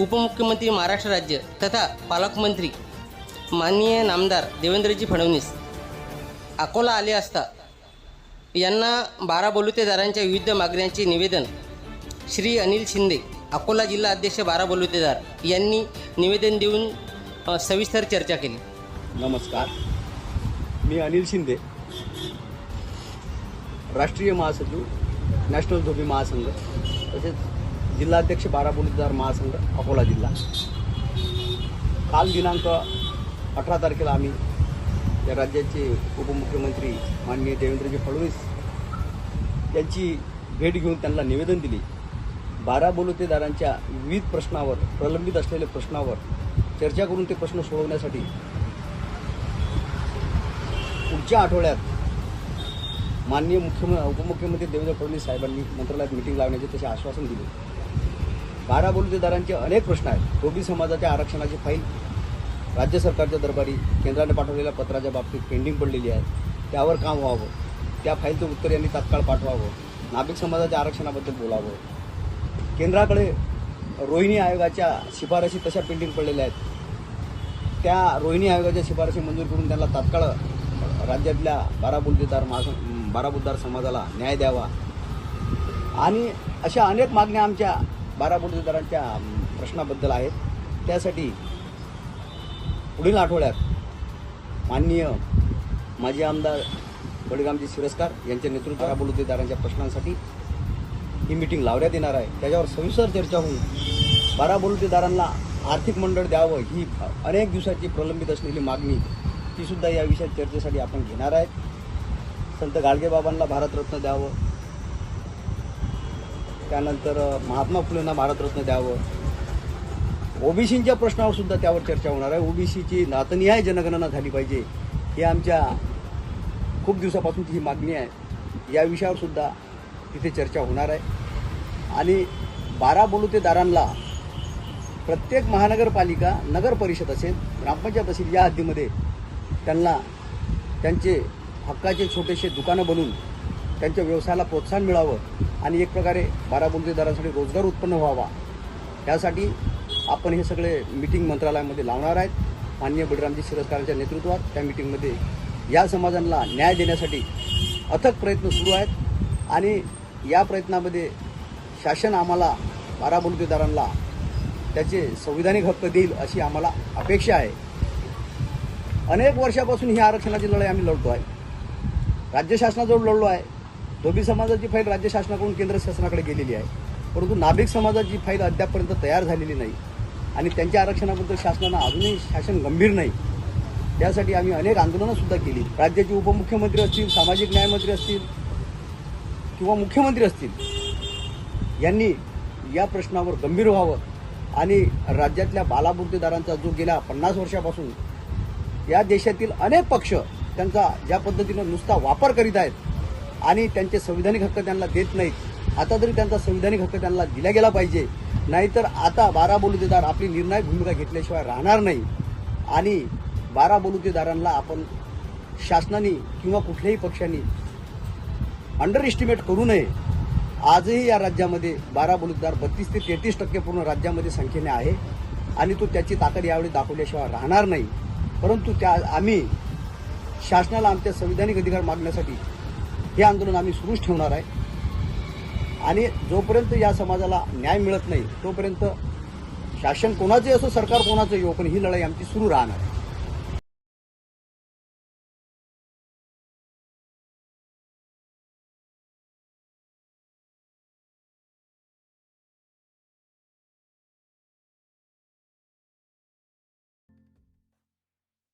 उपमुख्यमंत्री महाराष्ट्र राज्य तथा पालकमंत्री माननीय नामदार देवेंद्रजी फडणवीस अकोला आले असता यांना बारा बलुतेदारांच्या विविध मागण्यांचे निवेदन श्री अनिल शिंदे अकोला जिल्हा अध्यक्ष बारा बलुतेदार यांनी निवेदन देऊन सविस्तर चर्चा केली. नमस्कार. मी अनिल शिंदे राष्ट्रीय महासचिव नॅशनल धोबी महासंघ तसेच जिल्हाध्यक्ष बारा पोलीसदार महासंघ अकोला जिल्हा. काल दिनांक अठरा तारखेला आम्ही या राज्याचे उपमुख्यमंत्री माननीय देवेंद्रजी फडणवीस यांची भेट घेऊन त्यांना निवेदन दिली. बारा बलुतेदारांच्या विविध प्रश्नावर प्रलंबित असलेल्या प्रश्नावर चर्चा करून ते प्रश्न सोडवण्यासाठी पुढच्या आठवड्यात माननीय मुख्यमंत्री उपमुख्यमंत्री देवेंद्र फडणवीस साहेबांनी मंत्रालयात मिटिंग लावण्याचे तसे आश्वासन दिले. बारा बलुतेदारांचे अनेक प्रश्न आहेत. धोबी समाजाच्या आरक्षणाची फाईल राज्य सरकारच्या दरबारी केंद्राने पाठवलेल्या पत्राच्या बाबतीत पेंडिंग पडलेली आहे. त्यावर काम व्हावं. त्या फाईलचं उत्तर यांनी तात्काळ पाठवावं. नाभिक समाजाच्या आरक्षणाबद्दल बोलावं. केंद्राकडे रोहिणी आयोगाच्या शिफारशी तशा पेंडिंग पडलेल्या आहेत. त्या रोहिणी आयोगाच्या शिफारशी मंजूर करून त्यांना तात्काळ राज्यातल्या बारा मास महास समाजाला न्याय द्यावा. आणि अशा अनेक मागण्या आमच्या बारा प्रश्नाबद्दल आहेत. त्यासाठी पुढील आठवड्यात माननीय माजी आमदार बडगामजी शिरस्कार यांच्या नेतृत्व बलुतेदारांच्या प्रश्नांसाठी ही मीटिंग लावण्यात येणार आहे. त्याच्यावर सविस्तर चर्चा होऊन बारा आर्थिक मंडळ द्यावं ही अनेक दिवसाची प्रलंबित असलेली मागणी ती सुद्धा या विषयात चर्चेसाठी आपण घेणार आहेत. संत गाडगेबाबांना भारतरत्न द्यावं. त्यानंतर महात्मा फुलेंना भारतरत्न द्यावं. ओबीसींच्या प्रश्नावर सुद्धा त्यावर चर्चा होणार आहे. ओबीसीची नातनिहाय जनगणना झाली पाहिजे ही आमच्या खूप दिवसापासूनची ही मागणी आहे. या विषयावर सुद्धा तिथे चर्चा होणार आहे. आणि बारा बलुतेदारांना प्रत्येक महानगरपालिका नगर परिषद असेल ग्रामपंचायत असेल या हद्दीमध्ये त्यांना त्यांचे हक्काचे छोटेसे दुकानं बनवून त्यांच्या व्यवसायाला प्रोत्साहन मिळावं आणि एक प्रकारे बारा रोजगार उत्पन्न व्हावा. यासाठी आपण हे सगळे मिटिंग मंत्रालयामध्ये लावणार आहेत. माननीय बळीरामजी शिरस्कारांच्या नेतृत्वात त्या मिटिंगमध्ये या समाजांना न्याय देण्यासाठी अथक प्रयत्न सुरू आहेत आणि या प्रयत्नामध्ये शासन आम्हाला बारा त्याचे संविधानिक हक्क देईल अशी आम्हाला अपेक्षा आहे. अनेक वर्षापासून ही आरक्षणाची लढाई आम्ही लढतो आहे. राज्य शासनाजवळ लढलो आहे. धोबी समाजाची फाईल राज्य शासनाकडून केंद्र शासनाकडे गेलेली आहे. परंतु नाभिक समाजाची फाईल अद्यापपर्यंत तयार झालेली नाही. आणि त्यांच्या आरक्षणाबद्दल शासनानं अजूनही शासन गंभीर नाही. त्यासाठी आम्ही अनेक आंदोलनंसुद्धा केली. राज्याचे उपमुख्यमंत्री असतील सामाजिक न्यायमंत्री असतील किंवा मुख्यमंत्री असतील यांनी या प्रश्नावर गंभीर व्हावं. आणि राज्यातल्या बालाबुद्देदारांचा जो गेल्या पन्नास वर्षापासून या देशातील अनेक पक्ष त्यांचा ज्या पद्धतीनं नुसता वापर करीत आहेत आणि त्यांचे संविधानिक हक्क त्यांना देत नाहीत आता तरी त्यांचा संविधानिक हक्क त्यांना दिला गेला पाहिजे. नाहीतर आता बारा बलुतेदार आपली निर्णायक भूमिका घेतल्याशिवाय राहणार नाही. आणि बारा बलुतेदारांना आपण शासनाने किंवा कुठल्याही पक्षांनी अंडर एस्टिमेट करू नये. आजही या राज्यामध्ये बारा बलुतेदार बत्तीस ते तेहतीस टक्के पूर्ण राज्यामध्ये संख्येने आहे आणि तो त्याची ताकद यावेळी दाखवल्याशिवाय राहणार नाही. परंतु त्या आम्ही शासनाला आमच्या संविधानिक अधिकार मागण्यासाठी हे आंदोलन आम्ही सुरूच ठेवणार आहे. आणि जोपर्यंत या समाजाला न्याय मिळत नाही तोपर्यंत शासन कोणाचंही असो सरकार कोणाचं येऊ पण ही लढाई आमची सुरू राहणार आहे.